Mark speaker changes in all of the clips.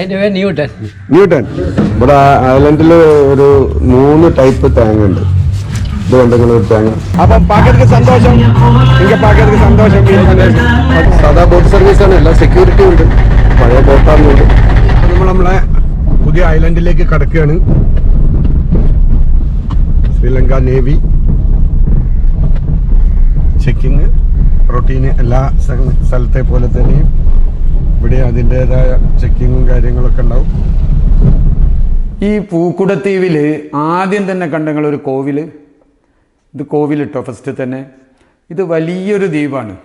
Speaker 1: എന്റെ പേര്
Speaker 2: ന്യൂട്ടൺ ഇവിടെ ഐലൻഡിൽ ഒരു മൂന്ന് ടൈപ്പ് തേങ്ങ ഉണ്ട്. ഇത് കണ്ടെങ്കിൽ ഒരു തേങ്ങ. അപ്പം പാക്കറ്റിക്ക് സന്തോഷം. എനിക്ക് പാക്കറ്റിക്ക് സന്തോഷം. സാധാ ബോട്ട് സർവീസ് ആണ്. എല്ലാ സെക്യൂരിറ്റി ഉണ്ട്. പഴയ ബോട്ടാണെന്നുണ്ട് നമ്മൾ നമ്മളെ പുതിയ ഐലൻഡിലേക്ക് കടക്കുകയാണ്. ശ്രീലങ്ക നേവി. ചെക്കിങ് റൊട്ടീന് എല്ലാ സ്ഥലത്തെ പോലെ തന്നെയും. ഇവിടെ അതിന്റെതായ ചെക്കിങ്ങും കാര്യങ്ങളൊക്കെ ഉണ്ടാവും.
Speaker 3: ഈ പൂക്കുടത്തീവിൽ ആദ്യം തന്നെ കണ്ടങ്ങൾ ഒരു കോവിൽ? ഇത് കോവിലിട്ടോ ഫസ്റ്റ് തന്നെ. ഇത് വലിയൊരു ദ്വീപാണ്.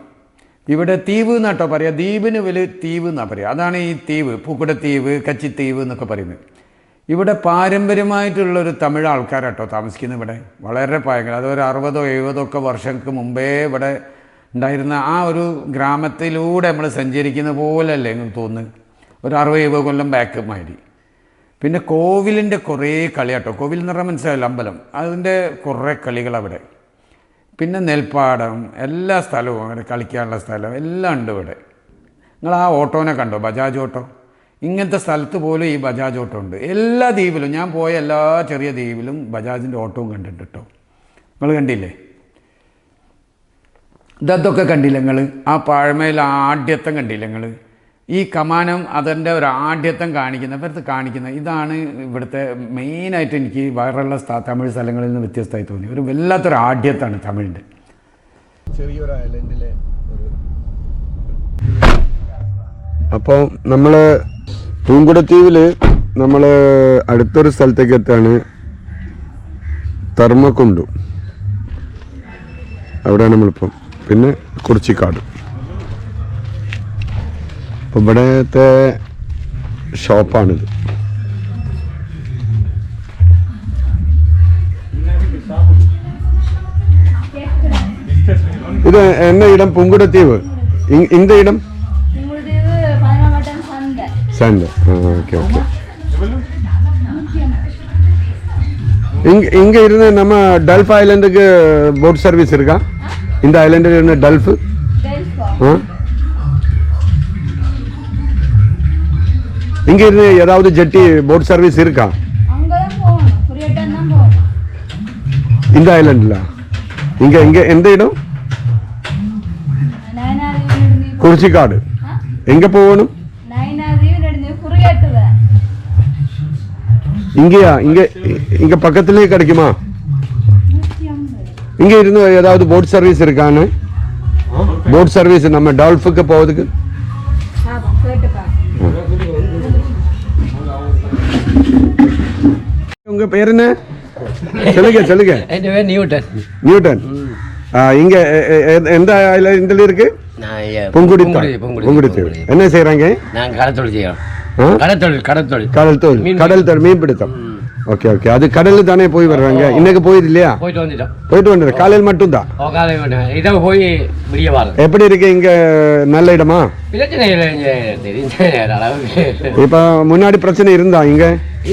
Speaker 3: ഇവിടെ ദ്വീപ് എന്നാട്ടോ പറയാ. ദ്വീപിന് വലിയ ദ്വീപ് എന്നാ പറയാ. അതാണ് ഈ ദ്വീപ് പൂക്കുടത്തീവ് കച്ചിത്തീവ് എന്നൊക്കെ പറയുന്നത്. ഇവിടെ പാരമ്പര്യമായിട്ടുള്ള ഒരു തമിഴ് ആൾക്കാരാട്ടോ താമസിക്കുന്നത് ഇവിടെ. വളരെ പ്രായങ്ങൾ അതൊരു അറുപതോ എഴുപതോ ഒക്കെ വർഷങ്ങൾക്ക് മുമ്പേ ഇവിടെ ഉണ്ടായിരുന്ന ആ ഒരു ഗ്രാമത്തിലൂടെ നമ്മൾ സഞ്ചരിക്കുന്ന പോലല്ലേ എന്ന് തോന്നുന്നു. ഒരു അറുപത് എഴുപത് കൊല്ലം ബാക്ക് മാതിരി പിന്നെ കോവിലിന്റെ കുറേ കളിയാട്ടോ. കോവിൽ എന്ന് പറഞ്ഞാൽ മനസ്സിലായില്ല? അമ്പലം. അതിന്റെ കുറേ കളികൾ അവിടെ പിന്നെ നെൽപ്പാടം എല്ലാ സ്ഥലവും അങ്ങനെ കളിക്കാനുള്ള സ്ഥലം എല്ലാം ഉണ്ട് ഇവിടെ. നിങ്ങൾ ആ ഓട്ടോനെ കണ്ടോ? ബജാജ് ഓട്ടോ. ഇങ്ങനത്തെ സ്ഥലത്ത് പോലും ഈ ബജാജ് ഓട്ടോ ഉണ്ട്. എല്ലാ ദ്വീപിലും ഞാൻ പോയ എല്ലാ ചെറിയ ദ്വീപിലും ബജാജിന്റെ ഓട്ടോവും കണ്ടിട്ടുണ്ട് കേട്ടോ നിങ്ങൾ കണ്ടില്ലേ? ഇതൊക്കെ കണ്ടില്ല നിങ്ങൾ ആ പഴമയിൽ ആഢ്യത്വം കണ്ടില്ല നിങ്ങൾ ഈ കമാനം അതിന്റെ ഒരു ആഢ്യത്വം കാണിക്കുന്ന ഇവരത്ത് കാണിക്കുന്ന ഇതാണ് ഇവിടുത്തെ മെയിനായിട്ട് എനിക്ക് വേറെയുള്ള സ്ഥ തമിഴ് സ്ഥലങ്ങളിൽ നിന്ന് വ്യത്യസ്തമായി തോന്നി. ഒരു വല്ലാത്തൊരു ആഢ്യത്താണ് തമിഴിന്റെ.
Speaker 2: ചെറിയൊരു ഐലൻഡിലെ അപ്പോൾ നമ്മൾ പൂങ്കുടത്തീവിൽ നമ്മൾ അടുത്തൊരു സ്ഥലത്തേക്ക് എത്താണ്? തർമ്മക്കുണ്ടു അവിടെയാണ് നമ്മളിപ്പം. പിന്നെ കുറിച്ചിക്കാട് അപ്പോൾ ഇവിടത്തെ ഷോപ്പാണിത് ഇത് എന്ന ഇടം പൂങ്കുടത്തീവ് ഇ- இந்த இடம்
Speaker 4: உங்களுது பதினாறு வட்டம் சந்தை
Speaker 2: சண்டை ஓகே ஓகே இங்க இங்க இருந்து நம்ம டல்ஃப் ஐலண்டுக்கு போட் சர்வீஸ் இருக்கா இந்த ஐலாண்டில் என்ன டல்ஃபு ஆ? இங்கே இருந்து ஏதாவது ஜெட்டி போட் சர்வீஸ் இருக்கா? இந்த ஐலாண்டில் இங்கே இங்கே எந்த இடம்? குறிச்சிக்காடு.
Speaker 4: எங்கே போகணும்?
Speaker 2: இங்கேயா? இங்கே இங்கே பக்கத்துலேயே கிடைக்குமா? இங்கே இருந்து ஏதாவது போட் சர்வீஸ் இருக்கான்னு? போட் சர்வீஸ் நம்ம டால்ஃபுக்கு
Speaker 4: போகிறதுக்கு
Speaker 2: உங்க பேர் என்ன? சொல்லுங்க சொல்லுங்க. நியூட்டன் நியூட்டன் இங்க எந்த இதுல இருக்கு பொங்குடி
Speaker 1: பொங்குடி
Speaker 2: என்ன செய்யறாங்க
Speaker 1: நாங்க கடத்தொழில் செய்யறோம் கடத்தொழில் கடத்தொழில்
Speaker 2: கடல் தொழில் கடல் தொழில் மீன்பிடித்தம் ஓகே ஓகே. அது கடல்ல தானே போய் வர்றாங்க? இன்னைக்கு போயிது இல்லையா
Speaker 1: போயிட்டு வந்துட்டோம்.
Speaker 2: போயிட்டு வந்துடு. காலையில் மட்டும்தான்?
Speaker 1: உட்கார வேண்டாம் இதை போய் விடிய பாருங்க
Speaker 2: எப்படி இருக்கு இங்க நல்ல இடமா?
Speaker 1: பிரச்சனை இல்லை
Speaker 2: இப்ப முன்னாடி பிரச்சனை இருந்தா இங்க?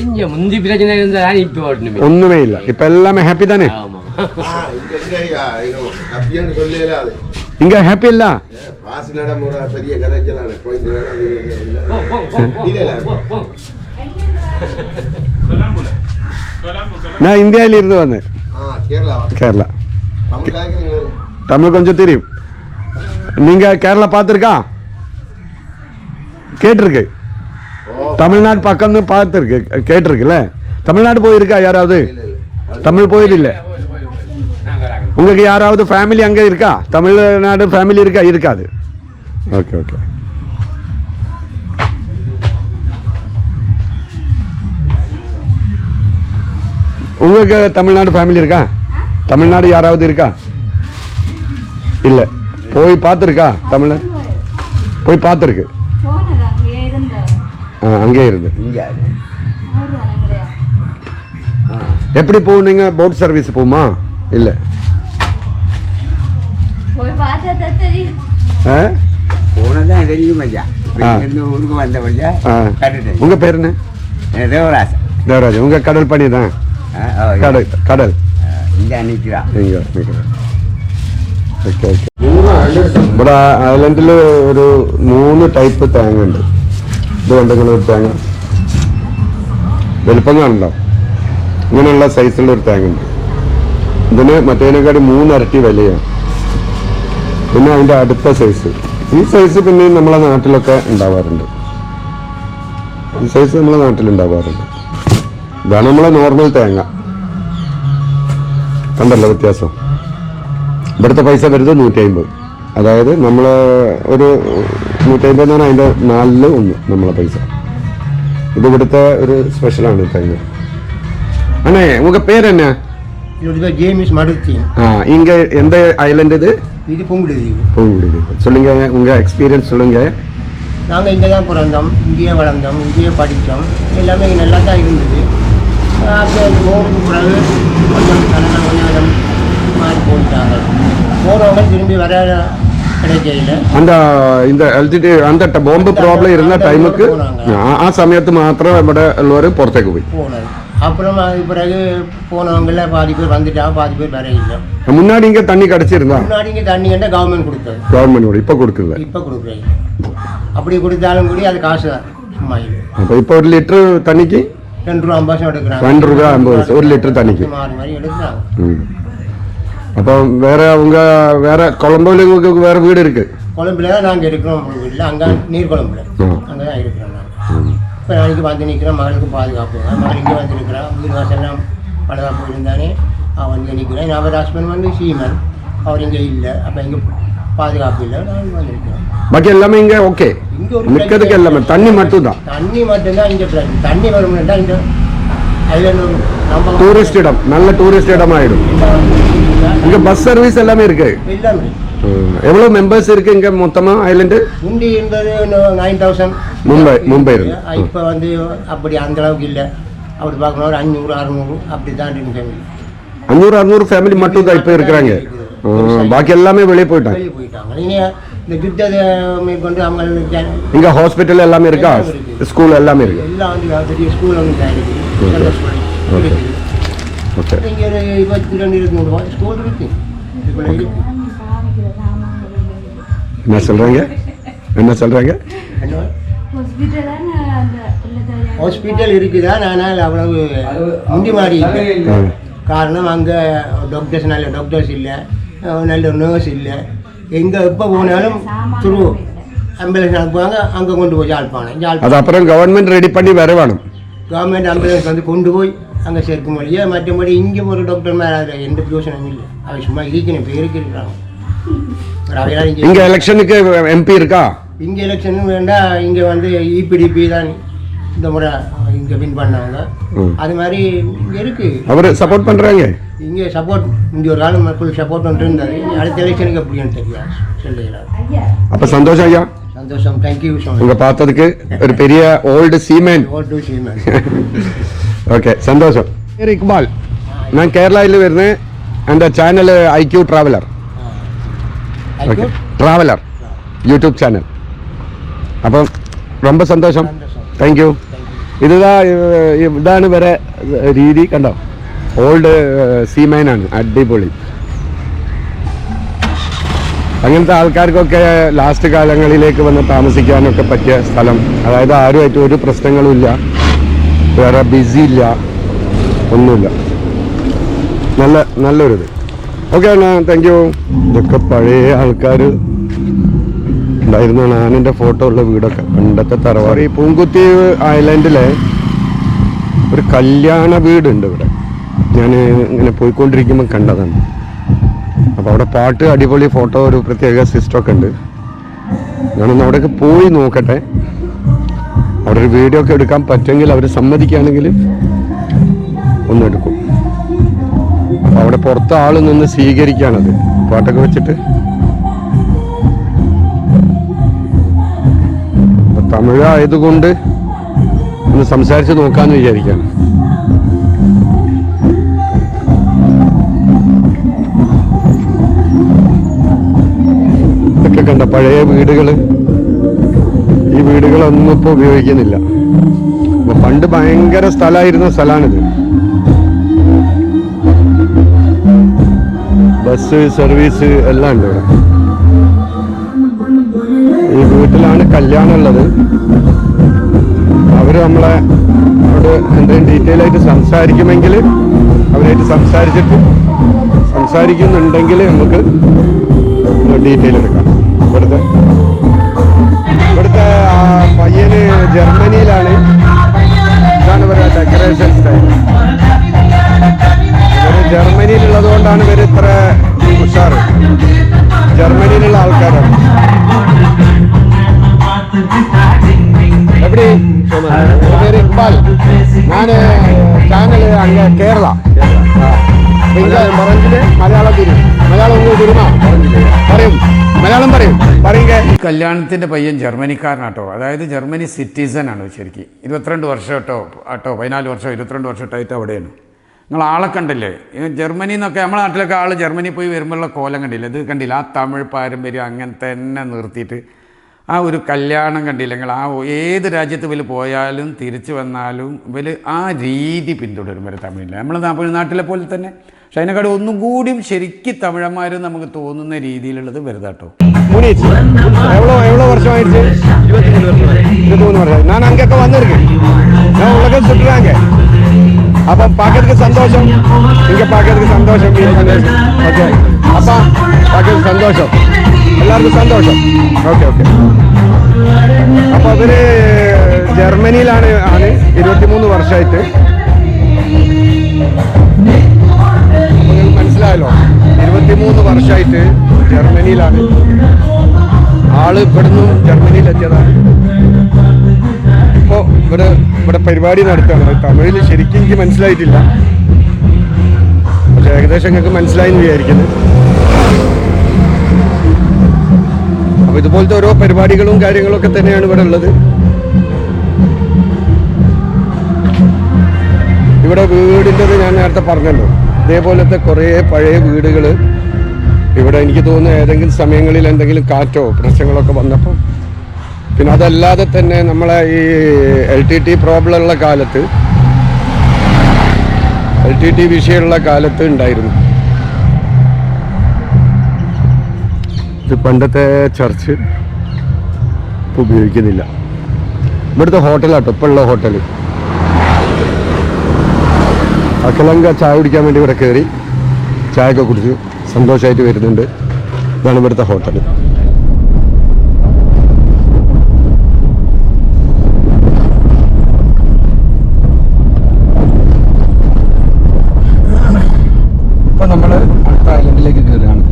Speaker 1: இங்க முந்தி பிரச்சனை இருந்தா இப்போ
Speaker 2: ஒண்ணுமே. இல்ல. இப்ப எல்லாமே ஹாப்பி தானே? இங்க ஹாப்பி இல்ல?
Speaker 5: பெரிய
Speaker 2: நான் இந்தியாவில இருந்து வந்தேன்
Speaker 5: கேரளா.
Speaker 2: தமிழ் கொஞ்சம் தெரியும். நீங்க கேரளா பார்த்துருக்கா? கேட்டிருக்கு. தமிழ்நாடு பக்கம்னு பார்த்துருக்கு. கேட்டிருக்குல்ல? தமிழ்நாடு போயிருக்கா யாராவது? தமிழ் போயதில்லை. உங்களுக்கு யாராவது ஃபேமிலி அங்கே இருக்கா? தமிழ்நாடு ஃபேமிலி இருக்கா? இருக்காது. ஓகே ஓகே உங்களுக்கு தமிழ்நாடு ஃபேமிலி இருக்கா? தமிழ்நாடு யாராவது இருக்கா? இல்லை. போய் பார்த்துருக்கா? தமிழ்நாடு? போய் பார்த்துருக்கு.
Speaker 4: அங்கேயே
Speaker 2: ஆ அங்கே இருந்து எப்படி போனீங்க போட் சர்வீஸ் போகுமா? இல்லை.
Speaker 6: போனதான் தெரியும். ஐயா. ஊருக்கு வந்த கட்டுட்டேன்.
Speaker 2: உங்கள் பேர் என்ன?
Speaker 6: தேவராசன்
Speaker 2: தேவராஜ் உங்கள் கடல் பணி தான். കടൽ കടൽ. ഇവിടെ ഐലൻഡിൽ ഒരു മൂന്ന് ടൈപ്പ് തേങ്ങ ഉണ്ട്. ഇത് കണ്ടെങ്കിൽ ഒരു തേങ്ങ? വലുപ്പം കാണണ്ടോ ഇങ്ങനെയുള്ള സൈസുള്ള ഒരു തേങ്ങ ഉണ്ട്. ഇതിന് മറ്റേതിനെക്കാട്ടി മൂന്നരട്ടി വിലയാണ്. പിന്നെ അതിന്റെ അടുത്ത സൈസ്. ഈ സൈസ് പിന്നെ നമ്മളെ നാട്ടിലൊക്കെ ഉണ്ടാവാറുണ്ട്. ഈ സൈസ് നമ്മളെ നാട്ടിലുണ്ടാവാറുണ്ട്. ഇതാണ് നമ്മളെ നോർമൽ തേങ്ങ കണ്ടല്ലോ വ്യത്യാസം ഇവിടുത്തെ പൈസ വരുന്നത് നൂറ്റി അമ്പത് അതായത് നമ്മൾ ഒരു നൂറ്റി അമ്പത് എന്നാണ് അതിൻ്റെ നാലിൽ ഒന്ന് നമ്മളെ പൈസ ഇത് ഇവിടുത്തെ ഒരു സ്പെഷ്യലാണ് തേങ്ങ അണ്ണേ
Speaker 7: ഉങ്ക പേരെന്നാ ஜேமிஸ் மடுத்தி
Speaker 2: ஆ இங்க எந்த ஐலண்ட் இது
Speaker 7: இது புங்குடி தீவு
Speaker 2: புங்குடி தீவு சொல்லுங்க உங்க எக்ஸ்பீரியன்ஸ் சொல்லுங்க
Speaker 7: நாங்கள் இங்கே தான் பிறந்தோம் இங்கேயே வளர்ந்தோம் இங்கேயே படித்தோம் எல்லாமே நல்லா தான் இருந்தது அப்போ போருக்கு பிறகு கொஞ்சம் நல்லா கொஞ்சம் கொஞ்சம் மாறி போயிட்டாங்க போனவங்க திரும்பி வர கிடைக்கல
Speaker 2: அந்த இந்த എൽജിഡി அந்த ബോംബ് പ്രോബ്ലം ഇരുന്ന ടൈമുക്ക് ആ- ആ സമയത്ത് മാത്രം ഇവിടെ ഉള്ളവർ പുറത്തേക്ക് പോയി
Speaker 7: போனது அப்புறம் அது பிறகு போனவங்கள பாதி பேர் வந்துட்டாங்க பாதி பேர் வர இல்லை
Speaker 2: முன்னாடி இங்க தண்ணி கிடைச்சிருந்தா
Speaker 7: முன்னாடி இங்கே தண்ணி கண்ட கவர்மெண்ட் கொடுத்தது
Speaker 2: கவர்மெண்ட் இப்ப கொடுக்குறது
Speaker 7: இப்போ கொடுக்குறீங்க அப்படி கொடுத்தாலும் கூட அது காசு தான் சும்மா இல்லை
Speaker 2: അപ്പൊ ഇപ്പൊ ഒരു ലിറ്റർ തണ്ണിക്ക്
Speaker 7: ரெண்டு ரூபா ஐம்பது எடுக்கிறாங்க.
Speaker 2: ரெண்டு ரூபா ஐம்பது ஒரு லிட்டர் தண்ணிக்கு.
Speaker 7: மாறி மாறி எடுக்கிறாங்க.
Speaker 2: அப்போ வேற அவங்க வேற குழம்புல உங்களுக்கு வேற வீடு இருக்கு.
Speaker 7: குழம்புல தான் நாங்கள் இருக்கிறோம் வீட்டில் அங்கே நீர் குழம்புல. அங்கே தான் இருக்கிறோம் நான் இப்போ நாளைக்கு வந்து நிற்கிறேன் மகளுக்கு பாதுகாப்பு. மகள் இங்கே வந்து நிற்கிறான் வீடு வாசல்லாம் பாதுகாப்பு இருந்தானே அவன் வந்து நிற்கிறேன் அவர் ஹஸ்பண்ட் வந்து சீமன் அவர் இங்கே இல்லை. அப்போ இங்கே பாதுகாப்பு இல்லை
Speaker 2: பாக்கி எல்லாமே இங்க ஓகே மிக்கதுக்கு எல்லாமே. தண்ணி மட்டும் தான்
Speaker 7: தண்ணி மட்டும்தான் இங்கே தண்ணி வரும்னா இந்த
Speaker 2: டூரிஸ்ட் இடம். நல்ல டூரிஸ்ட் இடம் ஆயிடும் இங்க பஸ் சர்வீஸ் எல்லாமே இருக்கு. எவ்வளவு மெம்பர்ஸ் இருக்கு இங்க மொத்தமா ஐலண்ட்
Speaker 7: முந்தி இருந்தது நைன் தௌசண்ட்
Speaker 2: மும்பை மும்பை இருந்து.
Speaker 7: இப்போ வந்து அப்படி அந்த அளவுக்கு இல்லை. அப்படி பார்க்கணும் ஒரு அஞ்சூறு அறுநூறு அப்படி தான் இருக்கு ஃபேமிலி
Speaker 2: அஞ்சூறு அறுநூறு ஃபேமிலி மட்டும் தான் இப்ப இருக்கிறாங்க. பாக்கி எல்லாமே வெளியே போயிட்டாங்க.
Speaker 7: வெளியே போயிட்டாங்க. இந்த யுத்தத்தை மேற்கொண்டு அவங்க
Speaker 2: இங்க ஹாஸ்பிட்டல் எல்லாமே இருக்கா?
Speaker 7: எல்லாம் இருக்கு.
Speaker 2: ஸ்கூல் எல்லாமே இருக்கு.
Speaker 7: எல்லாம் வந்து பெரிய ஸ்கூல் வந்து
Speaker 2: ஓகே.
Speaker 7: இங்கே ஒரு இருபத்தி ரெண்டு இருபத்தி மூணு ஸ்கூல் இருக்கு.
Speaker 2: என்ன சொல்றாங்க? என்ன சொல்றாங்க?
Speaker 4: ஹாஸ்பிட்டல் அந்த உள்ளதை
Speaker 7: ஹாஸ்பிட்டல் இருக்குதா? ஆனால் அவ்வளவு முந்தி
Speaker 2: ஆ.
Speaker 7: காரணம் அங்கே டாக்டர்ஸ் நல்ல டாக்டர்ஸ் இல்லை. நல்ல நர்ஸ் இல்லை. எங்கே எப்போ போனாலும் துரு ஆம்புலன்ஸ் அனுப்புவாங்க அங்கே கொண்டு போய் யாழ்ப்பாணம்.
Speaker 2: அது அப்புறம் கவர்மெண்ட் ரெடி பண்ணி வர வேணும்.
Speaker 7: கவர்மெண்ட் ஆம்புலன்ஸ் வந்து கொண்டு போய் அங்கே சேர்க்கும் வழியே மற்றபடி இங்கே ஒரு டாக்டர் மேலே எந்த பிரயோசனமும் இல்லை. அவை சும்மா இருக்கணும். பேருக்கு இருக்கிறாங்க
Speaker 2: இங்க எலெக்ஷனுக்கு எம்பி இருக்கா?
Speaker 7: இங்கே எலெக்ஷனும் வேண்டாம் இங்கே வந்து இபிடிபி தான் இந்த முறை இங்கே வின் பண்ணவங்க
Speaker 2: ம்.
Speaker 7: அது மாதிரி இங்கே இருக்குது
Speaker 2: அவரு சப்போர்ட் பண்றாங்க?
Speaker 7: இங்கே சப்போர்ட் இங்கே ஒரு காலம் ஃபுல் சப்போர்ட் ஒன்று இருந்தது அடுத்த எலெக்ஷனுக்கு எப்படின்னு தெரியாது சொல்லுகிறார்
Speaker 4: ஐயா
Speaker 2: அப்ப சந்தோஷம் ஐயா
Speaker 7: சந்தோஷம் தேங்க்யூ ஸோ மச்
Speaker 2: உங்க பார்த்ததுக்கு ஒரு பெரிய old seaman
Speaker 7: O to Seeman
Speaker 2: okay സന്തോഷം പേര് ഇക്ബാൽ ഞാൻ കേരളയിൽ വരുന്നത് എൻ്റെ channel I Q traveller okay traveller YouTube channel അപ്പം ரொம்ப സന്തോഷം താങ്ക് യു ഇതാ ഇതാണ് വരെ രീതി കണ്ടോ ഓൾഡ് സീമാനാണ് അടിപൊളി. അങ്ങനത്തെ ആൾക്കാർക്കൊക്കെ ലാസ്റ്റ് കാലങ്ങളിലേക്ക് വന്ന് താമസിക്കാനൊക്കെ പറ്റിയ സ്ഥലം. അതായത് ആരുമായിട്ട് ഒരു പ്രശ്നങ്ങളുമില്ല. വേറെ ബിസി ഇല്ല. ഒന്നുമില്ല. നല്ല നല്ലൊരു ഇത് ഓക്കെ അണ്ണാ താങ്ക് യു ഇതൊക്കെ പഴയ ആൾക്കാർ ഉണ്ടായിരുന്നാണ് ആനന്റെ ഫോട്ടോ ഉള്ള വീടൊക്കെ പണ്ടത്തെ തറവാട്. ഈ പൂങ്കുത്തി ഐലൻഡിലെ ഒരു കല്യാണ വീടുണ്ട് ഇവിടെ. ഞാൻ ഇങ്ങനെ പോയിക്കൊണ്ടിരിക്കുമ്പോൾ കണ്ടതാണ്. അപ്പോൾ അവിടെ പാട്ട് അടിപൊളി ഫോട്ടോ ഒരു പ്രത്യേക സിസ്റ്റമൊക്കെ ഉണ്ട്. ഞാനൊന്ന് അവിടെയൊക്കെ പോയി നോക്കട്ടെ. അവിടെ ഒരു വീഡിയോ ഒക്കെ എടുക്കാൻ പറ്റുമെങ്കിൽ അവർ സമ്മതിക്കുകയാണെങ്കിൽ ഒന്ന് എടുക്കും. അപ്പോൾ അവിടെ പുറത്ത് ആൾ നിന്ന് സ്വീകരിക്കുകയാണത്. പാട്ടൊക്കെ വെച്ചിട്ട്. തമിഴായതുകൊണ്ട് തമിഴ് ഒന്ന് സംസാരിച്ച് നോക്കാമെന്ന് വിചാരിക്കാണ് കണ്ട പഴയ വീടുകൾ ഈ വീടുകളൊന്നും ഇപ്പൊ ഉപയോഗിക്കുന്നില്ല. അപ്പൊ പണ്ട് ഭയങ്കര സ്ഥലമായിരുന്ന സ്ഥലമാണിത്. ബസ് സർവീസ് എല്ലാം ഉണ്ട് ഇവിടെ. ഈ വീട്ടിലാണ് കല്യാണം ഉള്ളത്. അവർ നമ്മളെ എന്തെങ്കിലും ഡീറ്റെയിൽ ആയിട്ട് സംസാരിക്കുമെങ്കിൽ അവരായിട്ട് സംസാരിച്ചിട്ട് സംസാരിക്കുന്നുണ്ടെങ്കിൽ നമുക്ക് ഡീറ്റെയിൽ എടുക്കാം. കേരള. മലയാളം തിരും മലയാളം ഒന്ന് തിരുമാ. പറയും. മലയാളം പറയും. പറയുക
Speaker 3: കല്യാണത്തിന്റെ പയ്യൻ ജർമ്മനിക്കാരനാട്ടോ. അതായത് ജർമ്മനി സിറ്റിസൺ ആണ് ശരിക്കും. ഇരുപത്തിരണ്ട് വർഷം കേട്ടോ ആട്ടോ പതിനാല് വർഷം ഇരുപത്തിരണ്ട് വർഷമായിട്ട് അവിടെയാണ്. നിങ്ങൾ ആളെ കണ്ടില്ലേ? ഈ ജർമ്മനി എന്നൊക്കെ നമ്മുടെ നാട്ടിലൊക്കെ ആൾ ജർമ്മനി പോയി വരുമ്പോഴുള്ള കോലം കണ്ടില്ല? ഇത് കണ്ടില്ല? ആ തമിഴ് പാരമ്പര്യം അങ്ങനെ തന്നെ നിർത്തിയിട്ട് ആ ഒരു കല്യാണം കണ്ടില്ലെങ്കിൽ ആ ഏത് രാജ്യത്ത് ഇവർ പോയാലും തിരിച്ചു വന്നാലും ഇവർ ആ രീതി പിന്തുടരും വരെ തമിഴില്ല നമ്മൾ തമിഴ്നാട്ടിലെ പോലെ തന്നെ. പക്ഷെ അതിനെക്കാട് ഒന്നും കൂടിയും ശരിക്ക് തമിഴന്മാർ നമുക്ക് തോന്നുന്ന രീതിയിലുള്ളത് വരുതാട്ടോ
Speaker 2: വർഷമായിട്ട്? ഞാൻ ഞാൻ അപ്പം പാക്കത്ക്ക് സന്തോഷം. ഇങ്ങനെ പാക്കത്ക്ക് സന്തോഷം ഓക്കെ. അപ്പം പാക്കത്ക്ക് സന്തോഷം. എല്ലാവർക്കും സന്തോഷം. Okay okay. അപ്പൊ അവർ ജർമ്മനിയിലാണ് ആണ് ഇരുപത്തിമൂന്ന് വർഷമായിട്ട് മനസ്സിലായല്ലോ ഇരുപത്തിമൂന്ന് വർഷമായിട്ട് ജർമ്മനിയിലാണ്. ആൾ ഇവിടുന്ന് ജർമ്മനിയിൽ എത്തിയതാണ് ഇപ്പോ ഇവിടെ ഇവിടെ പരിപാടി നടത്തുകയാണ്. തമിഴിൽ ശരിക്കും എനിക്ക് മനസ്സിലായിട്ടില്ല. പക്ഷെ ഏകദേശം നിങ്ങൾക്ക് മനസ്സിലായി എന്ന് വിചാരിക്കുന്നു. അപ്പൊ ഇതുപോലത്തെ ഓരോ പരിപാടികളും കാര്യങ്ങളൊക്കെ തന്നെയാണ് ഇവിടെ ഉള്ളത്. ഇവിടെ വീടിന്റെത് ഞാൻ നേരത്തെ പറഞ്ഞല്ലോ. ഇതേപോലത്തെ കുറേ പഴയ വീടുകൾ ഇവിടെ എനിക്ക് തോന്നുന്നു ഏതെങ്കിലും സമയങ്ങളിൽ എന്തെങ്കിലും കാറ്റോ പ്രശ്നങ്ങളൊക്കെ വന്നപ്പോൾ പിന്നെ അതല്ലാതെ തന്നെ നമ്മളെ ഈ എൽ ടി ടി പ്രോബ്ലം ഉള്ള കാലത്ത് എൽ ടി ടി വിഷയമുള്ള കാലത്ത് ഉണ്ടായിരുന്നു. ഇത് പണ്ടത്തെ ചർച്ച് ഇപ്പം ഉപയോഗിക്കുന്നില്ല. ഇവിടുത്തെ ഹോട്ടലാട്ടോ ഇപ്പം ഉള്ള ഹോട്ടൽ അക്കലങ്ക ചായ കുടിക്കാൻ വേണ്ടി ഇവിടെ കയറി. ചായയൊക്കെ കുടിച്ച്. സന്തോഷമായിട്ട് വരുന്നുണ്ട്. ഇതാണ് ഇവിടുത്തെ ഹോട്ടൽ ഇപ്പൊ നമ്മൾ അടുത്ത ഐലൻഡിലേക്ക് കയറുകയാണ്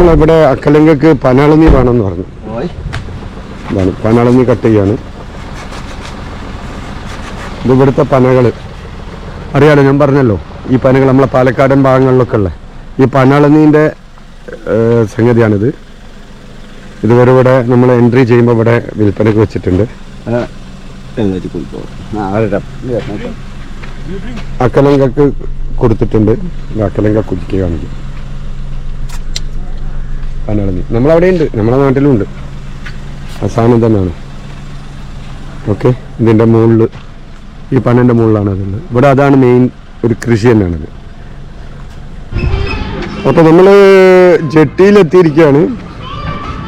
Speaker 2: നമ്മളിവിടെ അക്കലങ്കക്ക് പനാളനി വേണമെന്ന് പറഞ്ഞു. ഇതാണ് പനാളനി കട്ട് ചെയ്യാണ്. ഇത് ഇവിടുത്തെ പനകൾ. അറിയാലോ ഞാൻ പറഞ്ഞല്ലോ ഈ പനകൾ നമ്മളെ പാലക്കാടൻ ഭാഗങ്ങളിലൊക്കെ ഉള്ള. ഈ പനാളനീന്റെ സംഗതിയാണിത്. ഇതുവരെ ഇവിടെ നമ്മൾ എൻട്രി ചെയ്യുമ്പോൾ ഇവിടെ വിൽപ്പനക്ക് വെച്ചിട്ടുണ്ട്. അക്കലങ്കക്ക് കൊടുത്തിട്ടുണ്ട്. അക്കലങ്ക കുതിക്കുക പനാളനി നമ്മളവിടെ ഉണ്ട് നമ്മളെ നാട്ടിലും ഉണ്ട് ആ സാധനം തന്നെയാണ്. ഓക്കെ? ഇതിന്റെ മുകളിൽ ഈ പനന്റെ മുകളിലാണ് അതുള്ളത് ഇവിടെ അതാണ് മെയിൻ ഒരു കൃഷി തന്നെയാണത് അപ്പോൾ നമ്മൾ ജെട്ടിയിലെത്തിയിരിക്കുകയാണ്.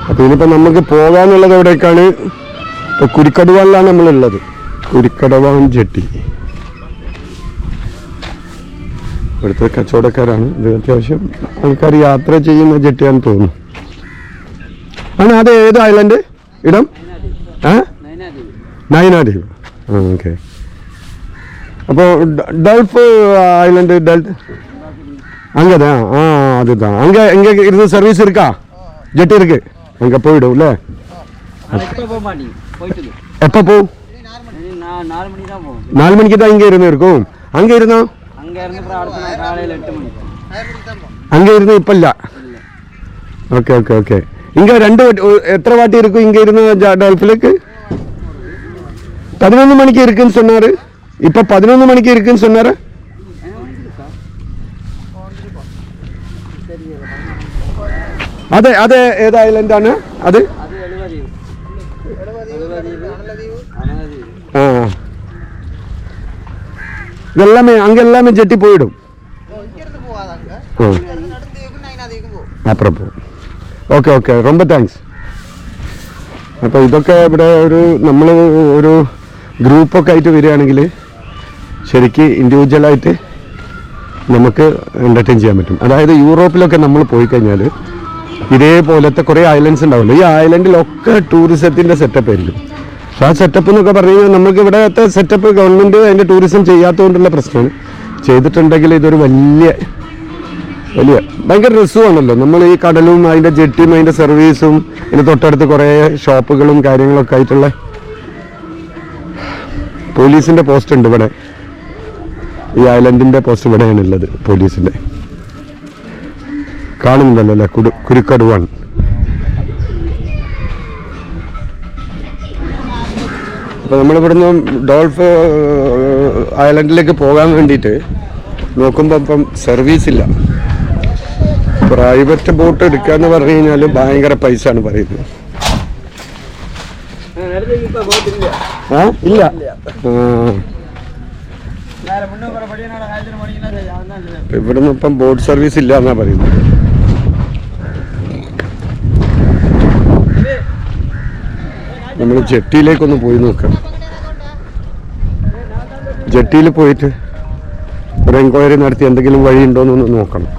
Speaker 2: അപ്പോൾ ഇനിയിപ്പോൾ നമുക്ക് പോകാനുള്ളത് എവിടേക്കാണ്? ഇപ്പോൾ കുരിക്കടുവാനിലാണ് നമ്മളുള്ളത്. കുരിക്കടവാൻ ജെട്ടി. ഇവിടുത്തെ കച്ചവടക്കാരാണ്. ഇത് അത്യാവശ്യം ആൾക്കാർ യാത്ര ചെയ്യുന്ന ജെട്ടിയാണെന്ന് തോന്നുന്നു. ആണ് അത് ഏത് ഐലൻഡ് ഇടം ആ നൈനാദ്വീപ് ആ ഓക്കെ அப்போ டல்ஃப் ஐலண்டு டல் அங்கே தான் ஆ அதுதான் அங்கே எங்கே இருந்து சர்வீஸ் இருக்கா ஜெட் இருக்கு அங்கே போயிடும்ல
Speaker 8: இப்போ போக மாட்டீங்க போயிட்டு
Speaker 2: எப்போ போகும்
Speaker 8: நான் நாலு மணிக்கு தான் போகும்
Speaker 2: நாலு மணிக்கு தான் இங்கே இருந்து இருக்கும் அங்கே இருந்தோம்
Speaker 8: அங்கே இருந்து அப்புறம் அடுத்த நாள் காலையில் எட்டு மணிக்கு
Speaker 2: அங்கே இருந்து இப்போ இல்லை ஓகே ஓகே ஓகே இங்கே ரெண்டு வாட்டி- ஒ- எத்தனை வாட்டி இருக்கும் இங்கே இருந்து ஜ- டல்ஃபிலுக்கு பதினொன்று மணிக்கு இருக்குன்னு சொன்னார் இப்போ பதினொன்று மணிக்கு இருக்குன்னு சொன்னார் അതെ അതെ ഏത് ഐലൻഡാണ് അത്
Speaker 8: அது எழுபதீவு எழுபதீவு அனகதீவு
Speaker 2: ആ ഇതെല്ലാമേ അങ്ങെല്ലാമേ ജെട്ടി പോയിടും ആ അപ്പുറം പോകും ഓക്കെ ഓക്കെ. റൊമ്പ താങ്ക്സ് അപ്പോൾ ഇതൊക്കെ ഇവിടെ ഒരു നമ്മൾ ഒരു ഗ്രൂപ്പൊക്കെ ആയിട്ട് വരികയാണെങ്കിൽ ശരിക്ക് ഇൻഡിവിജ്വലായിട്ട് നമുക്ക് എന്റർടൈൻ ചെയ്യാൻ പറ്റും. അതായത് യൂറോപ്പിലൊക്കെ നമ്മൾ പോയി കഴിഞ്ഞാൽ ഇതേപോലത്തെ കുറേ ഐലൻഡ്സ് ഉണ്ടാവുമല്ലോ. ഈ ഐലൻഡിലൊക്കെ ടൂറിസത്തിന്റെ സെറ്റപ്പ് ആയിരിക്കും. ആ സെറ്റപ്പ് എന്നൊക്കെ പറഞ്ഞു കഴിഞ്ഞാൽ നമുക്ക് ഇവിടത്തെ സെറ്റപ്പ് ഗവൺമെന്റ് അതിന്റെ ടൂറിസം ചെയ്യാത്തതുകൊണ്ടുള്ള പ്രശ്നമാണ് ചെയ്തിട്ടുണ്ടെങ്കിൽ ഇതൊരു വലിയ വലിയ ഭയങ്കര രസമാണല്ലോ. നമ്മൾ ഈ കടലും അതിന്റെ ജെട്ടിയും അതിന്റെ സർവീസും ഇതിന് തൊട്ടടുത്ത് കുറേ ഷോപ്പുകളും കാര്യങ്ങളൊക്കെ ആയിട്ടുള്ള പോലീസിന്റെ പോസ്റ്റ് ഉണ്ട് ഇവിടെ. ഈ ഐലൻഡിന്റെ പോസ്റ്റ് ഇവിടെയാണ് ഉള്ളത് പോലീസിന്റെ. കാണുന്നുണ്ടല്ലോ അല്ലേ? കുടു കുരുക്കടുവാണ് അപ്പോൾ നമ്മളിവിടുന്ന് ഡോൾഫ് ഐലൻഡിലേക്ക് പോകാൻ വേണ്ടിയിട്ട് നോക്കുമ്പോൾ ഇപ്പം സർവീസ് ഇല്ല. പ്രൈവറ്റ് ബോട്ട് എടുക്കുക എന്ന് പറഞ്ഞു കഴിഞ്ഞാൽ ഭയങ്കര പൈസ ആണ് പറയുന്നത് ആ? ഇല്ല. ഇവിടുന്ന് ഇപ്പം ബോട്ട് സർവീസ് ഇല്ല എന്നാ പറയുന്നത്. നമ്മൾ ജെട്ടിയിലേക്കൊന്ന് പോയി നോക്കാം. ജെട്ടിയിൽ പോയിട്ട് ഒരു എൻക്വയറി നടത്തി എന്തെങ്കിലും വഴിയുണ്ടോ എന്നൊന്ന് നോക്കണം.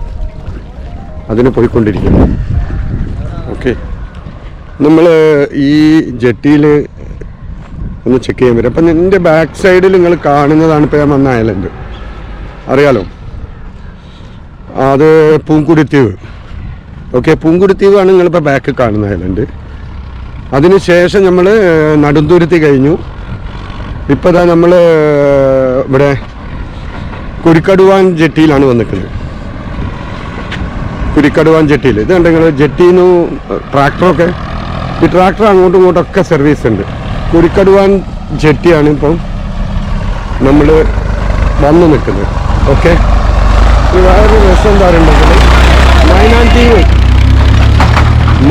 Speaker 2: അതിന് പോയിക്കൊണ്ടിരിക്കുന്നത് ഓക്കെ. നമ്മൾ ഈ ജെട്ടിയിൽ ഒന്ന് ചെക്ക് ചെയ്യാൻ പറ്റും. അപ്പം എന്റെ ബാക്ക് സൈഡിൽ നിങ്ങൾ കാണുന്നതാണ് ഇപ്പോൾ ഞാൻ വന്ന ഐലൻഡ്. അറിയാലോ? അത് പൂങ്കുടിത്തീവ്. ഓക്കെ പൂങ്കുടിത്തീവാണ് നിങ്ങളിപ്പോൾ ബാക്ക് കാണുന്ന ഐലൻഡ്. അതിനുശേഷം നമ്മൾ നടുന്തുരുത്തി കഴിഞ്ഞു. ഇപ്പോൾ നമ്മൾ ഇവിടെ കുരിക്കടുവാൻ ജെട്ടിയിലാണ് വന്നിക്കുന്നത് കുരിക്കടുവാൻ ജെട്ടിയിൽ ഇത് കണ്ട നിങ്ങൾ ജെട്ടിന്ന് ട്രാക്ടറൊക്കെ. ഈ ട്രാക്ടർ അങ്ങോട്ടും ഇങ്ങോട്ടൊക്കെ സർവീസ് ഉണ്ട്. കുരിക്കടുവാൻ ജെട്ടിയാണ് ഇപ്പം നമ്മൾ വന്നു നിൽക്കുന്നത്. ഓക്കെ? വേറൊരു രസം എന്താ പറയുണ്ടെങ്കിൽ തീവ്.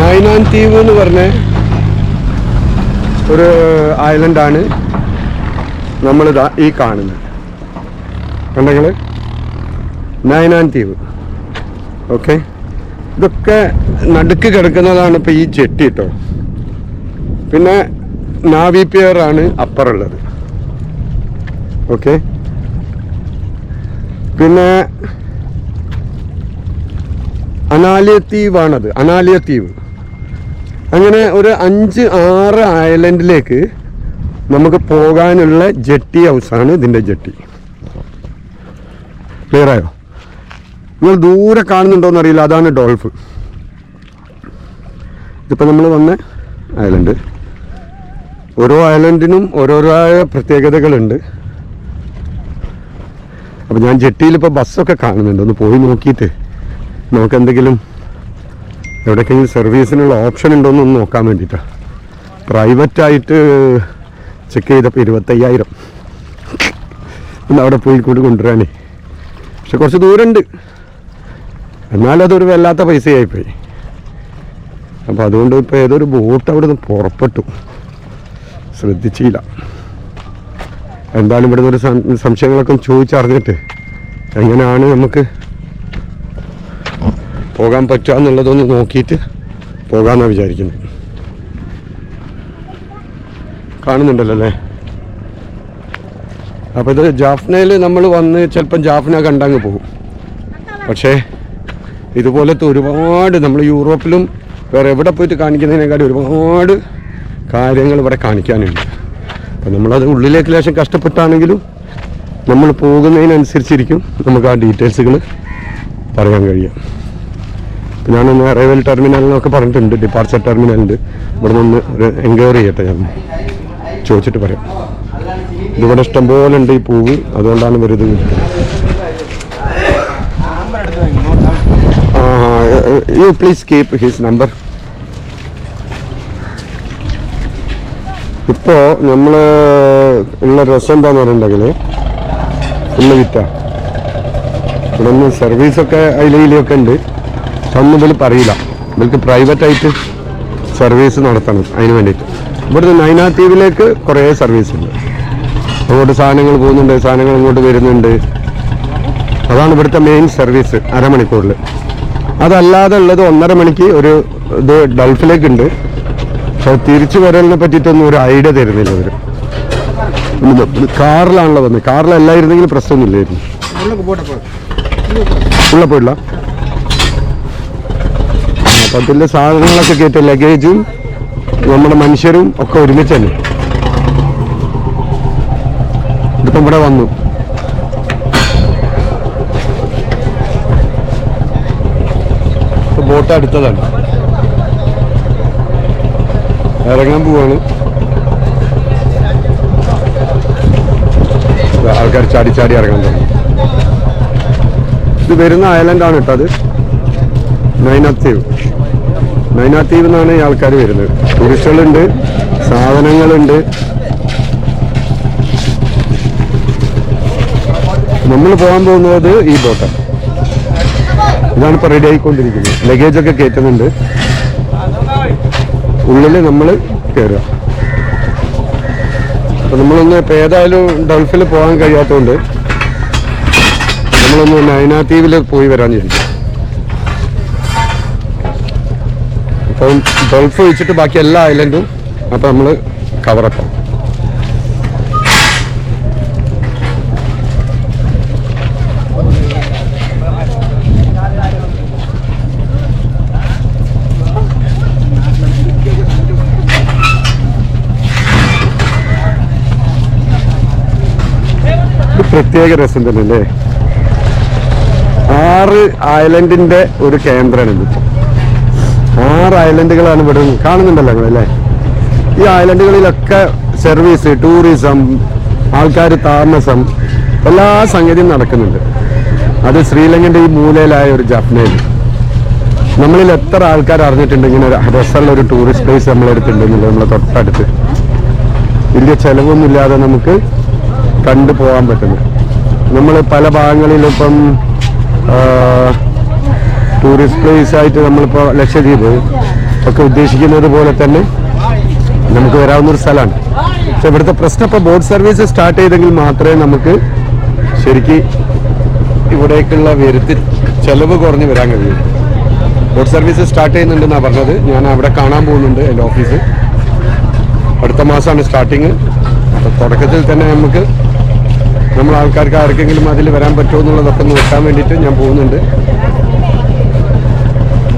Speaker 2: നൈനാൻ തീവ് എന്ന് പറഞ്ഞ ഒരു ഐലൻഡാണ് നമ്മളിതാ ഈ കാണുന്നത്. കണ്ടെങ്കിൽ നൈനാൻ ദ്വീപ് ഓക്കെ? ഇതൊക്കെ നടുക്ക് കിടക്കുന്നതാണ് ഇപ്പോൾ ഈ ജെട്ടി കേട്ടോ പിന്നെ നാവി പിയറാണ് അപ്പറുള്ളത്. ഓക്കെ? പിന്നെ അനാലിയ ദ്വീപാണത് അനാലിയ ദ്വീപ് അങ്ങനെ ഒരു അഞ്ച് ആറ് ഐലൻഡിലേക്ക് നമുക്ക് പോകാനുള്ള ജെട്ടി ഹൗസാണ് ഇതിന്റെ ജെട്ടി. ക്ലിയറായോ നിങ്ങൾ ദൂരെ കാണുന്നുണ്ടോ എന്നറിയില്ല അതാണ് ഡോൾഫ്. ഇതിപ്പോൾ നമ്മൾ വന്ന ഐലൻഡ് ഓരോ ഐലൻഡിനും ഓരോരായ പ്രത്യേകതകളുണ്ട്. അപ്പോൾ ഞാൻ ജെട്ടിയിൽ ഇപ്പോൾ ബസ്സൊക്കെ കാണുന്നുണ്ട്. ഒന്ന് പോയി നോക്കിയിട്ട് നമുക്ക് എന്തെങ്കിലും എവിടേക്കെങ്കിലും സർവീസിനുള്ള ഓപ്ഷൻ ഉണ്ടോ എന്നൊന്ന് നോക്കാൻ വേണ്ടിയിട്ടാണ് പ്രൈവറ്റായിട്ട് ചെക്ക് ചെയ്തപ്പോൾ ഇരുപത്തയ്യായിരം. ഒന്ന് അവിടെ പോയി കൂടി കൊണ്ടുവരാനേ. പക്ഷെ കുറച്ച് ദൂരമുണ്ട്. എന്നാലും അതൊരു വല്ലാത്ത പൈസയായിപ്പോയി. അപ്പോൾ അതുകൊണ്ട് ഇപ്പോൾ ഏതൊരു ബോട്ട് അവിടെ നിന്ന് പുറപ്പെട്ടു. ശ്രദ്ധിച്ചില്ല. എന്തായാലും ഇവിടുന്ന് ഒരു സംശയങ്ങളൊക്കെ ചോദിച്ചറിഞ്ഞിട്ട് എങ്ങനെയാണ് നമുക്ക് പോകാൻ പറ്റുക എന്നുള്ളതൊന്ന് നോക്കിയിട്ട് പോകാമെന്നാണ് വിചാരിക്കുന്നത് കാണുന്നുണ്ടല്ലോ അല്ലേ? അപ്പോൾ ഇത് ജാഫ്നയിൽ നമ്മൾ വന്ന് ചിലപ്പം ജാഫ്ന കണ്ടങ്ങ് പോകും. പക്ഷേ ഇതുപോലത്തെ ഒരുപാട് നമ്മൾ യൂറോപ്പിലും വേറെ എവിടെ പോയിട്ട് കാണിക്കുന്നതിനേക്കാളും ഒരുപാട് കാര്യങ്ങൾ ഇവിടെ കാണിക്കാനുണ്ട്. അപ്പം നമ്മളത് ഉള്ളിലേക്ക് ലേശം കഷ്ടപ്പെട്ടാണെങ്കിലും നമ്മൾ പോകുന്നതിനനുസരിച്ചിരിക്കും നമുക്ക് ആ ഡീറ്റെയിൽസുകൾ പറയാൻ കഴിയും. ഇപ്പം ഞാനൊന്ന് അറൈവൽ ടെർമിനലിനൊക്കെ പറഞ്ഞിട്ടുണ്ട് ഡിപ്പാർച്ചർ ടെർമിനലുണ്ട് ഇവിടെ നിന്ന് ഒരു എൻക്വയറി ചെയ്യട്ടെ ഞാൻ. ചോദിച്ചിട്ട് പറയാം. ഇതിവിടെ ഇഷ്ടംപോലെ ഉണ്ട് ഈ പൂവ് അതുകൊണ്ടാണ് ഇവരിത് പ്ലീസ് കീപ് ഹിസ് നമ്പർ ഇപ്പോൾ നമ്മൾ ഉള്ള രസം എന്താന്ന് പറയുന്നുണ്ടെങ്കിൽ ഫുള്ള് വിറ്റ ഇവിടെ നിന്ന് സർവീസൊക്കെ അതിലൊക്കെ ഉണ്ട്. ഒന്നും ഇതിൽ പറയില്ല. ഇവർക്ക് പ്രൈവറ്റായിട്ട് സർവീസ് നടത്തണം അതിന് വേണ്ടിയിട്ട്. ഇവിടുന്ന് നൈനാ തീവിലേക്ക് കുറേ സർവീസ് ഉണ്ട്. അങ്ങോട്ട് സാധനങ്ങൾ പോകുന്നുണ്ട് സാധനങ്ങൾ ഇങ്ങോട്ട് വരുന്നുണ്ട്. അതാണ് ഇവിടുത്തെ മെയിൻ സർവീസ് അരമണിക്കൂറിൽ അതല്ലാതെ ഉള്ളത് ഒന്നര മണിക്ക് ഒരു ഇത് ഗൾഫിലേക്ക് ഉണ്ട് പക്ഷെ തിരിച്ചു വരലിനെ പറ്റിയിട്ടൊന്നും ഒരു ഐഡിയ തരുന്നില്ല അവർ കാറിലാണല്ലോ വന്നത് കാറിലല്ലായിരുന്നെങ്കിൽ പ്രശ്നമൊന്നുമില്ലായിരുന്നു ഉള്ള പോയില്ല അപ്പൊ അതിന്റെ സാധനങ്ങളൊക്കെ കയറ്റ ലഗേജും നമ്മുടെ മനുഷ്യരും ഒക്കെ ഒരുമിച്ച് തന്നെ. ഇതിപ്പം ഇവിടെ വന്നു. ബോട്ട് അടുത്തതാണ്. ഇറങ്ങാൻ പോവാണ്. ആൾക്കാർ ചാടി ചാടി ഇറങ്ങാൻ തുടങ്ങി ഇത് വരുന്ന ഐലൻഡാണ് കേട്ടോ അത്. നൈനാത്തീവ്. നൈനാത്തീവ് എന്നാണ് ഈ ആൾക്കാർ വരുന്നത്. ടൂറിസ്റ്റുകളുണ്ട് സാധനങ്ങളുണ്ട്. നമ്മൾ പോകാൻ പോകുന്നത് ഈ ബോട്ടാണ്. ഇതാണ് ഇപ്പോൾ റെഡി ആയിക്കൊണ്ടിരിക്കുന്നത്. ലഗേജ് ഒക്കെ കയറ്റുന്നുണ്ട്. ഉള്ളിൽ നമ്മൾ കയറുക അപ്പം നമ്മളൊന്ന് ഇപ്പം ഏതായാലും ഡൾഫിൽ പോകാൻ കഴിയാത്തതുകൊണ്ട് നമ്മളൊന്ന് നൈനാത്തീവിൽ പോയി വരാൻ വിചാരിച്ചു അപ്പം ഗൾഫ് ഒഴിച്ചിട്ട് ബാക്കി എല്ലാ ഐലൻഡും അപ്പം നമ്മൾ കവറപ്പം പ്രത്യേക രസം തന്നെ അല്ലേ ആറ് ഐലൻഡിന്റെ ഒരു കേന്ദ്രമാണ് ഇത് ആറ് ഐലൻഡുകളാണ് ഇവിടെ കാണുന്നുണ്ടല്ലോ നിങ്ങളല്ലേ ഈ ഐലൻഡുകളിലൊക്കെ സർവീസ് ടൂറിസം ആൾക്കാർ താമസം എല്ലാ സംഗതിയും നടക്കുന്നുണ്ട്. അത് ശ്രീലങ്കന്റെ ഈ മൂലയിലായ ഒരു ജഫ്നയിൽ നമ്മളിൽ എത്ര ആൾക്കാർ അറിഞ്ഞിട്ടുണ്ട് ഇങ്ങനെ രസമുള്ള ഒരു ടൂറിസ്റ്റ് പ്ലേസ് നമ്മളെടുത്തിട്ടുണ്ടെന്നുള്ളത് നമ്മളെ തൊട്ടടുത്ത്. വലിയ ചെലവൊന്നുമില്ലാതെ നമുക്ക് കണ്ടു പോകാൻ പറ്റുന്നു. നമ്മൾ പല ഭാഗങ്ങളിലിപ്പം ടൂറിസ്റ്റ് പ്ലേസ് ആയിട്ട് നമ്മളിപ്പോൾ ലക്ഷദ്വീപ് ഒക്കെ ഉദ്ദേശിക്കുന്നത് പോലെ തന്നെ നമുക്ക് വരാവുന്ന ഒരു സ്ഥലമാണ്. പക്ഷെ ഇവിടുത്തെ പ്രശ്നം ഇപ്പോൾ ബോട്ട് സർവീസ് സ്റ്റാർട്ട് ചെയ്തെങ്കിൽ മാത്രമേ നമുക്ക് ശരിക്ക് ഇവിടേക്കുള്ള വരുത്തി ചെലവ് കുറഞ്ഞ് വരാൻ കഴിയും. ബോട്ട് സർവീസ് സ്റ്റാർട്ട് ചെയ്യുന്നുണ്ടെന്നാണ് പറഞ്ഞത്. ഞാൻ അവിടെ കാണാൻ പോകുന്നുണ്ട് എന്റെ ഓഫീസ് അടുത്ത മാസമാണ് സ്റ്റാർട്ടിങ് അപ്പോൾ തുടക്കത്തിൽ തന്നെ നമുക്ക് നമ്മൾ ആൾക്കാർക്ക് ആർക്കെങ്കിലും അതിൽ വരാൻ പറ്റുമോ എന്നുള്ളതൊക്കെ നോക്കാൻ വേണ്ടിയിട്ട് ഞാൻ പോകുന്നുണ്ട്.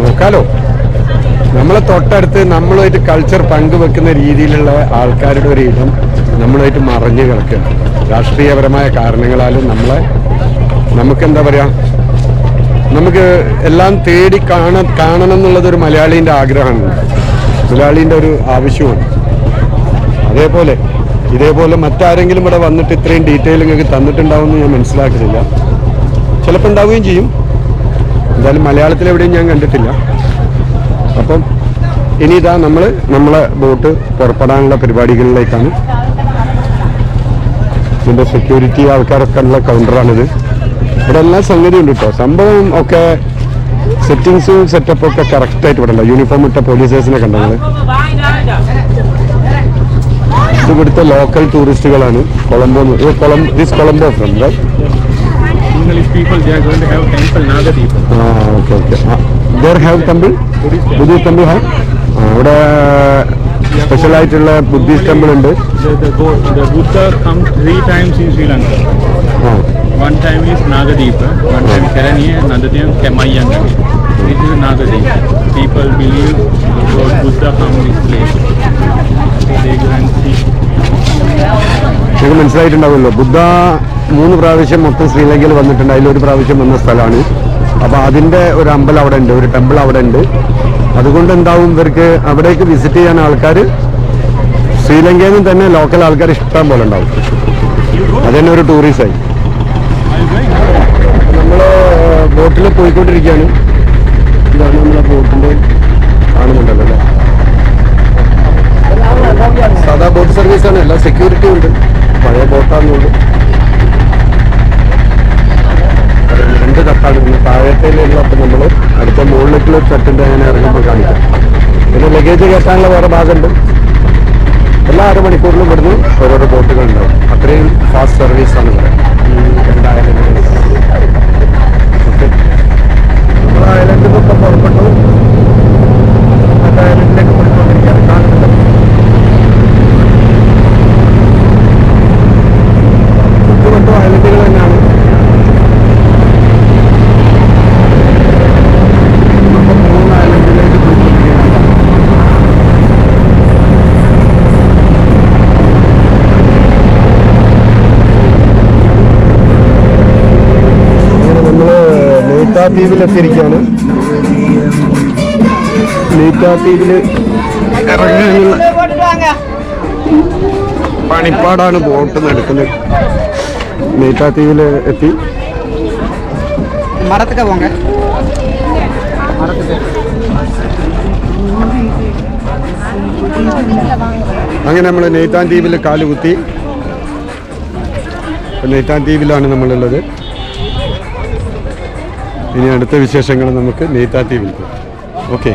Speaker 2: നോക്കാലോ. നമ്മളെ തൊട്ടടുത്ത് നമ്മളുമായിട്ട് കൾച്ചർ പങ്കുവെക്കുന്ന രീതിയിലുള്ള ആൾക്കാരുടെ ഒരു ഇടം നമ്മളുമായിട്ട് മറഞ്ഞു കിടക്കുക രാഷ്ട്രീയപരമായ കാരണങ്ങളാലും നമ്മളെ നമുക്ക് എന്താ പറയുക നമുക്ക് എല്ലാം തേടി കാണ കാണണം എന്നുള്ളതൊരു മലയാളീന്റെ ആഗ്രഹമാണ്. മലയാളീന്റെ ഒരു ആവശ്യമാണ് അതേപോലെ ഇതേപോലെ മറ്റാരെങ്കിലും ഇവിടെ വന്നിട്ട് ഇത്രയും ഡീറ്റെയിൽ നിങ്ങൾക്ക് തന്നിട്ടുണ്ടാവുമെന്ന് ഞാൻ മനസ്സിലാക്കുന്നില്ല. ചിലപ്പോൾ ഉണ്ടാവുകയും ചെയ്യും. എന്തായാലും മലയാളത്തിൽ എവിടെയും ഞാൻ കണ്ടിട്ടില്ല. അപ്പം ഇനി ഇതാ നമ്മൾ നമ്മളെ ബോട്ട് പുറപ്പെടാനുള്ള പരിപാടികളിലേക്കാണ്. ഇതിന്റെ സെക്യൂരിറ്റി ആൾക്കാരൊക്കെ ഉള്ള കൗണ്ടറാണിത് ഇവിടെ എല്ലാ സംഗതി ഉണ്ട് കേട്ടോ സംഭവം ഒക്കെ സെറ്റിങ്സും സെറ്റപ്പൊക്കെ കറക്റ്റായിട്ട് ഇവിടെ ഉണ്ടോ യൂണിഫോം ഇട്ട പോലീസേഴ്സിനെ കണ്ടത് ഇവിടുത്തെ local ടൂറിസ്റ്റുകളാണ് Colombo this
Speaker 9: Colombo from right okay okay there have temple
Speaker 2: temple have ഇവിടെ സ്പെഷ്യലായിട്ടുള്ള ബുദ്ധിസ്റ്റ് ടെമ്പിൾ ഉണ്ട്
Speaker 9: One time is one time another time. This is. People believe Buddha come this place. They go and see.
Speaker 2: നിങ്ങൾക്ക് മനസ്സിലായിട്ടുണ്ടാവുമല്ലോ. ബുദ്ധ മൂന്ന് പ്രാവശ്യം മൊത്തം ശ്രീലങ്കയിൽ വന്നിട്ടുണ്ട്. അതിലൊരു പ്രാവശ്യം വന്ന സ്ഥലമാണ്. അപ്പോൾ അതിന്റെ ഒരു അമ്പലം അവിടെ ഉണ്ട്. ഒരു ടെമ്പിൾ അവിടെ ഉണ്ട്. അതുകൊണ്ട് എന്താവും? ഇവർക്ക് അവിടേക്ക് വിസിറ്റ് ചെയ്യാൻ ആൾക്കാർ ശ്രീലങ്കയിൽ നിന്ന് തന്നെ ലോക്കൽ ആൾക്കാർ ഇഷ്ടം പോലെ ഉണ്ടാവും. അതന്നെ ഒരു ടൂറിസമായി നമ്മൾ ബോട്ടിൽ പോയിക്കൊണ്ടിരിക്കുകയാണ്. ഇതാണ് നമ്മളെ ബോട്ടിന്റെ കാണുന്നുണ്ടല്ലോ അല്ലേ? സാധാ ബോട്ട് സർവീസ് ആണ്. എല്ലാ സെക്യൂരിറ്റി ഉണ്ട്. പഴയ ബോട്ടാണെന്നുണ്ട് രണ്ട് തട്ടാണ്. പിന്നെ താഴത്തേലുള്ള അപ്പം നമ്മൾ അടുത്ത മുകളിലേക്കുള്ള തട്ടിന്റെ അങ്ങനെ ഇറങ്ങുമ്പോൾ കാണിക്കാം. പിന്നെ ലഗേജ് കയറ്റാനുള്ള വേറെ ഭാഗമുണ്ട്. എല്ലാ അര മണിക്കൂറിലും ഇവിടുന്ന് ഓരോരോ ബോട്ടുകൾ ഉണ്ടാവും. അത്രയും ഫാസ്റ്റ് സർവീസ് ആണ് ഇവിടെ. രണ്ടായിരം നമ്മൾ അയലൻഡിൽ നിന്നൊക്കെ പുറപ്പെട്ടു. അയലൻഡിലേക്ക് ദ്വീപിൽ എത്തിയിരിക്കുകയാണ് ലീറ്റാ ദ്വീപിൽ ഇറങ്ങാനുള്ള പണിപ്പാടാണ് ബോട്ട് നടക്കുന്നത്. ലീറ്റാ ദ്വീപിൽ എത്തി.
Speaker 8: മരത്തൊക്കെ പോങ്ക
Speaker 2: അങ്ങനെ നമ്മൾ നെയ്ത്താൻ ദ്വീപിൽ കാലുകുത്തി നെയ്ത്താൻ ദ്വീപിലാണ് നമ്മളുള്ളത്. ഇനി അടുത്ത വിശേഷങ്ങൾ നമുക്ക് നെയ്ത്താൻ ദ്വീപിൽ ഓക്കെ.